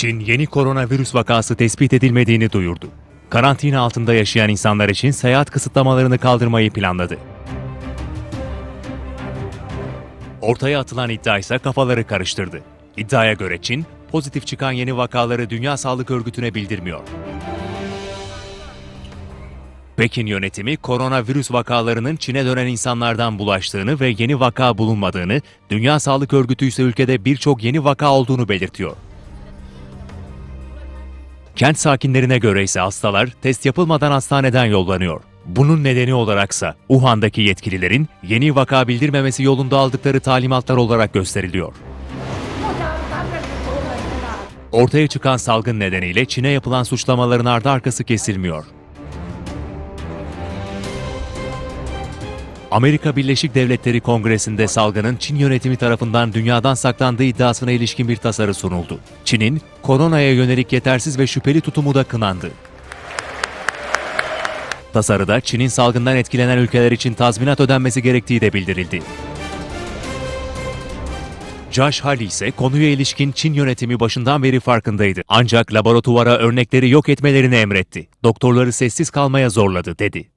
Çin yeni koronavirüs vakası tespit edilmediğini duyurdu. Karantina altında yaşayan insanlar için seyahat kısıtlamalarını kaldırmayı planladı. Ortaya atılan iddia ise kafaları karıştırdı. İddiaya göre Çin, pozitif çıkan yeni vakaları Dünya Sağlık Örgütü'ne bildirmiyor. Pekin yönetimi koronavirüs vakalarının Çin'e dönen insanlardan bulaştığını ve yeni vaka bulunmadığını, Dünya Sağlık Örgütü ise ülkede birçok yeni vaka olduğunu belirtiyor. Kent sakinlerine göre ise hastalar test yapılmadan hastaneden yollanıyor. Bunun nedeni olaraksa Wuhan'daki yetkililerin yeni vaka bildirmemesi yolunda aldıkları talimatlar olarak gösteriliyor. Ortaya çıkan salgın nedeniyle Çin'e yapılan suçlamaların ardı arkası kesilmiyor. Amerika Birleşik Devletleri Kongresi'nde salgının Çin yönetimi tarafından dünyadan saklandığı iddiasına ilişkin bir tasarı sunuldu. Çin'in koronaya yönelik yetersiz ve şüpheli tutumu da kınandı. Tasarıda Çin'in salgından etkilenen ülkeler için tazminat ödenmesi gerektiği de bildirildi. Josh Halley ise konuya ilişkin Çin yönetimi başından beri farkındaydı. Ancak laboratuvara örnekleri yok etmelerini emretti. Doktorları sessiz kalmaya zorladı dedi.